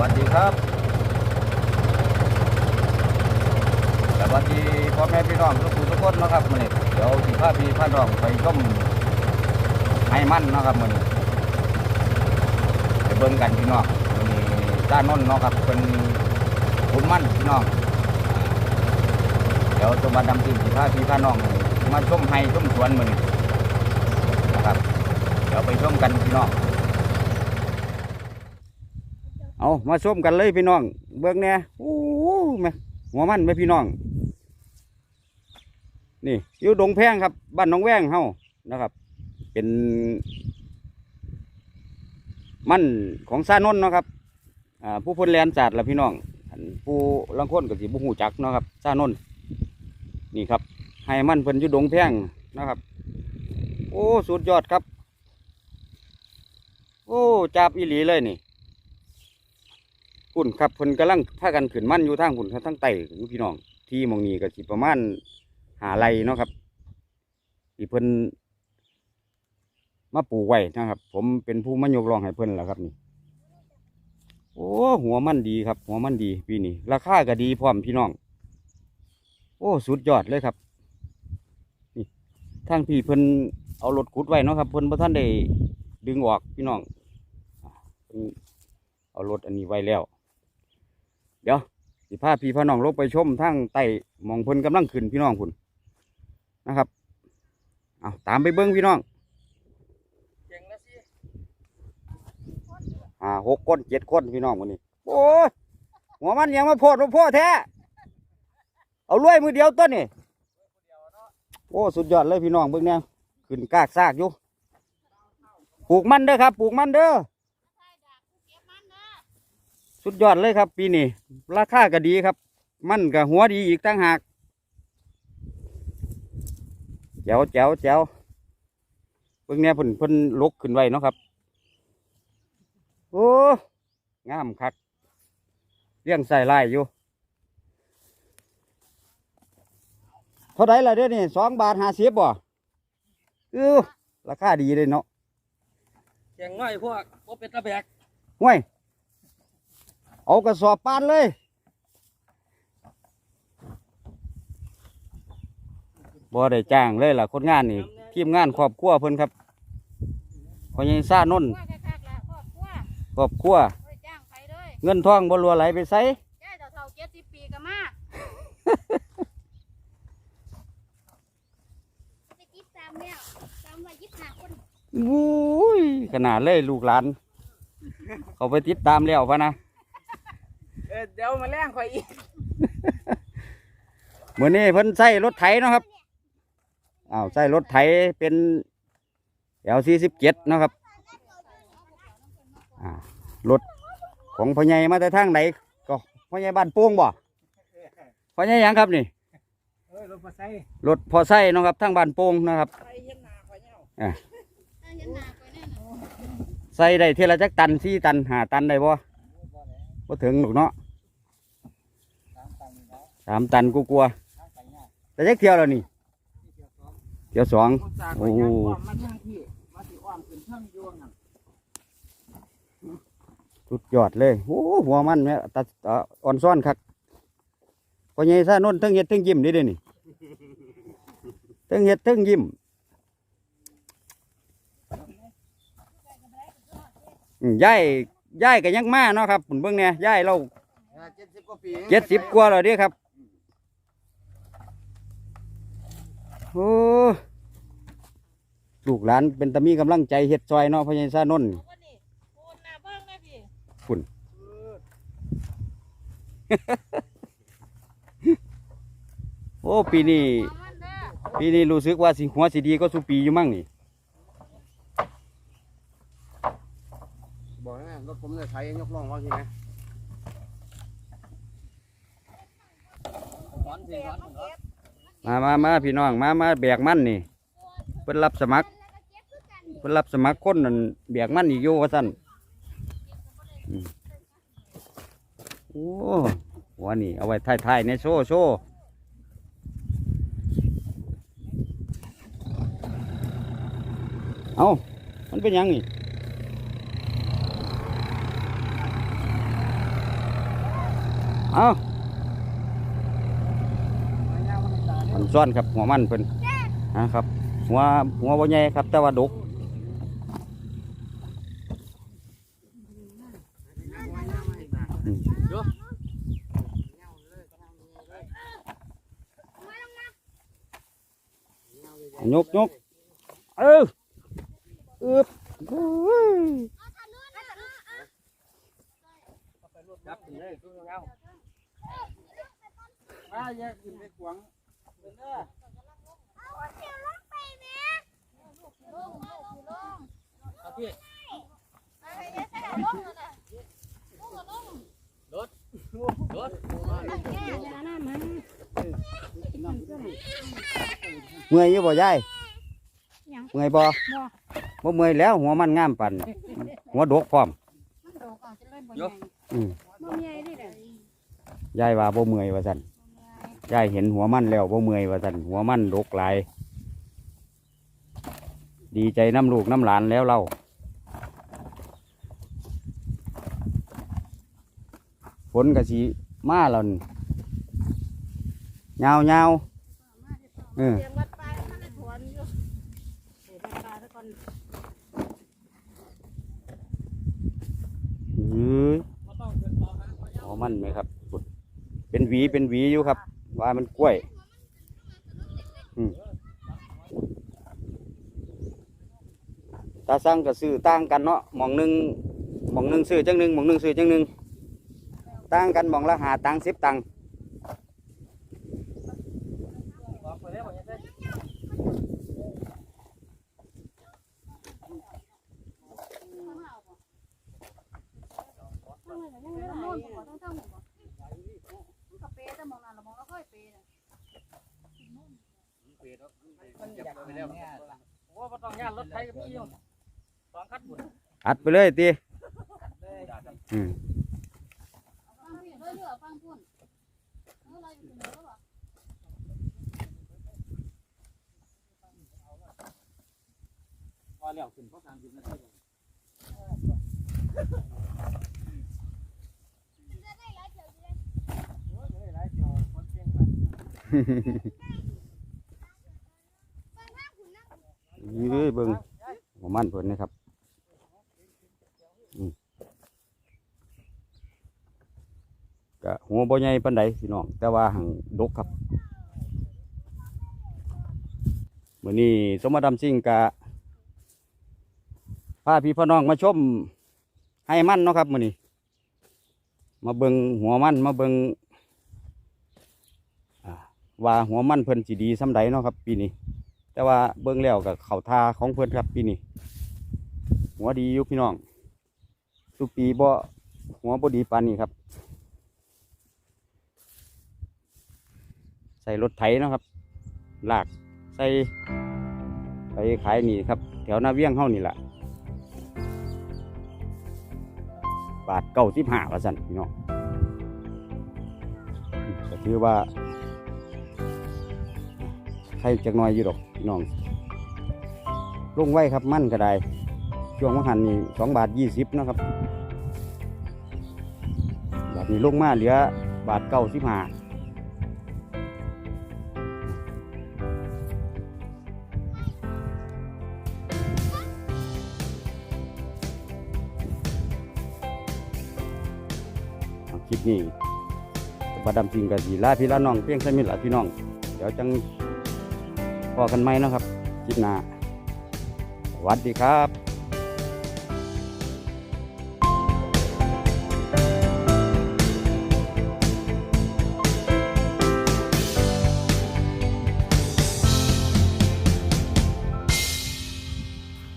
วัสดีครับสวัสดีพ่อแม่พี่น้องทุกผู้ทุกคนนะครับมื้อนี้เดี๋ยวสิพาพี่พาน้องไปชมให้มั่นนะครับมื้อนี้ไปเบิ่งกันพี่น้องมื้อนี้จ้านนท์เนาะครับเป็นขุนมั่นพี่น้องเดี๋ยวตัวบัดดำทีมสิพาพี่พาน้องมาชมให้ชมสวนมื้อนี้นะครับเดี๋ยวไปชมกันพี่น้อง เอามาชมกันเลยพี่น้อง เบิ่งแหน่โอ้โหแม่หัวมันไหมพี่น้อง นี่อยู่ดงแพงครับ บ้านน้องแว้งเฮานะครับ เป็น มันของซานนท์นะครับอ่าผู้พ้นแลนศาสตร์ละพี่น้องผู้ลังค้นก็สิบุหูจักเนาะครับซานนท์นี่ครับให้มันเพิ่นอยู่ดงแพงนะครับ โอ้สุดยอดครับ โอ้จับอีหลีเลยนี่ พุ่นครับเพิ่นกำลังพากันขึ้นมั่นอยู่ทางพุ่นทั้งไต่อยู่พี่น้อง ที่มองนี้ก็สิประมาณหาไรเนาะครับที่เพิ่นมาปลูกไว้นะครับ ผมเป็นผู้มายกรองให้เพิ่นแหละครับนี่โอ้หัวมันดีครับ หัวมันดีปีนี้ราคาก็ดีพร้อมพี่น้อง โอ้สุดยอดเลยครับนี่ทางพี่เพิ่นเอารถขุดไว้เนาะครับเพิ่นบ่ทันได้ดึงออกพี่น้องเอารถอันนี้ไว้แล้ว เดี๋ยวสิพาพี่พาน้องลงไปชมทางใต้หมองเพิ่นกำลังขึ้นพี่น้องพุ่นนะครับเอาตามไปเบิ้งพี่น้องอ่าหกคนเจ็ดคนพี่น้องวันนี้โอ้ยหัวมันยังมาโพดมาโพดแท้เอาลุยมือเดียวต้นนี่โอ้สุดยอดเลยพี่น้องเบิ้งเนี่ยขึ้นกากซากอยู่ปลูกมันเด้อครับปลูกมันเด้อ สุดยอดเลยครับ ปีนี้ราคาก็ดีครับ มันกับหัวดีอีกตั้งหากแจ๋วแจ๋วแจ๋วเพิ่งเนี้ยเพิ่นเพิ่นลกขึ้นไว้เนาะครับ โอ้งามคักเลี้ยงใส่ลายอยู่เท่าไรล่ะเด้อนี่สองบาทห้าสิบบ่เออราคาดีเลยเนาะเสียงน้อยพวกพวกเป็ดตะแบกห่วย เอากระสอบปานเลยบ่ได้จ้างเลยล่ะคนงานนี่ทีมงานครอบครัวเพิ่นครับพอยังซ่านนท์ว่าคักๆล่ะครอบครัวครอบครัว บ่ได้จ้างไปเลยเงินทองบ่รัวไหลไปไสยายเฒ่าๆเจ็ดสิบปีก็มาไปติดตามแล้วตามว่ายี่สิบห้าคนอุ้ยขนาดเลยลูกหลาน เขาไปติดตามแล้วพะนะเออเดี๋ยวมาแล้งข่อยอีกมื้อนี้เพิ่นใช้รถไถเนาะครับอ้าวใช้รถไถเป็น L47 เนาะครับอ่ารถของพ่อใหญ่มาแต่ทางไหนก็พ่อใหญ่บ้านโป่งบ่พ่อใหญ่หยังครับนี่เออรถมาใส่รถพอไส้เนาะครับทางบ้านโป่งนะครับใส่เห็นหน้าข่อยเนี่ยเออเห็นหน้าก่อนแน่นอน ใส่ได้เทละจักตันสี่ตันหาตันได้บ่บ่ถึงหรอกเนาะ สามตันกูกลัวๆแต่จักเที่ยวแล้วนี่เที่ยวสองผมจากข่อยย่างอ้อมมาทางที่มาสิอ้อมขึ้นเทิงยวงนั่นสุดยอดเลยโอ้หัวมันแม่ตัดอ่าอ่อนซ้อนคักพอใหญ่ซะนนทั้งเฮ็ดทั้งยิ้มนี่เด้นี่ทั้งเฮ็ดทั้งยิ้มอืมยายยายก็ยังมาเนาะครับผมเบิ่งเนี่ยยายเราเจ็ดสิบกว่าปีเจ็ดสิบกว่าแล้วเด้ครับ อ้ลูกหลานเป็นตะมีกำลังใจเฮ็ดซอยเนาะพอใหญซานนท์เอาวันนี้ปูนหน้าเบิ้งแม่พี่โอ้ปีนี้เอามันเด้อปีนี้รู้สึกว่าสิหัวสิดีก็สุปีอยู่มั่งนี่ บอกนะรถผมเนี่ยไถยกล่องว่าสิไหมถอนสิถอนถอน มามามาพี่น้องมามาแบกมันนี่เพิ่นรับสมัครเพิ่นรับสมัครคนนั่นแบกมันอีกอยู่ว่าซั่นโอ้หัวนี่เอาไว้ท้ายๆในโซ่โซ่เอามันเป็นยังนี่เอามัน ซ่อนครับ หัวมันเพิ่นนะครับ หัวหัวบ่ใหญ่ครับ แต่ว่าดกยกยกเอออึบโอ้ยจับถึงเลยทุกเงามาแยกขึ้นไปขวาง เมื่อยอยู่บ่ยายเมื่อยบ่บ่เมื่อยแล้วหัวมันงามปั่นหัวดกพร้อมมันโดกอืมยายว่าบ่เมื่อยว่าซั่น ยายเห็นหัวมันแล้วบ่เมื่อยว่าซั่นหัวมันดกหลาย ดีใจน้ำลูกน้ำหลานแล้วเราฝนก็สิมาแล้วนี่ยาวยาวเออเตรียมวัดปลายมันได้ถวนออหัวมันไหมครับ เป็นหวีเป็นหวีอยู่ครับ ว่ามันกล้วยอืมตาสั่งก็ซื้อต่างกันเนาะหมองหนึ่งหมองหนึ่งซื้อจังหนึ่งหมองหนึ่งซื้อจังหนึ่งต่างกันหมองละหาตังสิบตังค์มันก็ยัง เหลือโน่นบ่ต้องทั้งหมดบ่มันก็เปแต่มองนั่นละมองแล้วค่อยเปน่ะมันจับไปแล้วโอ้บ่ต้องย่านรถไถก็มีอยู่สองคันบุญอัดไปเลยตีอืมฟังพี่เรื่อยๆฟังพุ่นเออเราอยู่ถึงแล้วบ่พอแล้วขึ้นเพราะสามสิบนาที เฮ้ยเบิ่งหัวมันเพิ่นะครับก็หัวบ่ใหญ่ปานใดพี่น้อง แต่ว่าหังดกครับมื่อนี้สมมาดำซิ่งกะพาพี่พ่อน้องมาชมให้มันเนาะครับมื่อนี้มาเบิงหัวมันมาเบิงอ่า ว่าหัวมันเพิ่นสิดีสำใดเนาะครับ ปีนี้ แต่ว่าเบิงแล้วกับเขาทาของเพิ่นครับ ปีนี้ หัวดีอยู่พี่น้องทุกปีบ่หัวบ่ดีปานนี้ครับ ใส่รถไถเนาะครับลากใส่ไปขายนี่ครับ แถวหน้าเวียงเฮานี่แหละบาทเก้าสิบห้าว่าสั่นพี่น้องก็ถือว่า ใครจักน้อยอยู่ดอกน้องลงไว้ครับมั่นก็ได้ช่วงวังหันนี่สองบาทยี่สิบนะครับแบาทนี้ลงมาเหลือบาทเก้าสิบห้าคลิปนี้ประดำจริงกับสีลาพี่ลาน้องเพียงสมิทละพี่น้อง เดี๋ยวจัง พอกันไหมนาะครับคลิปหน้าสวัสดีครับ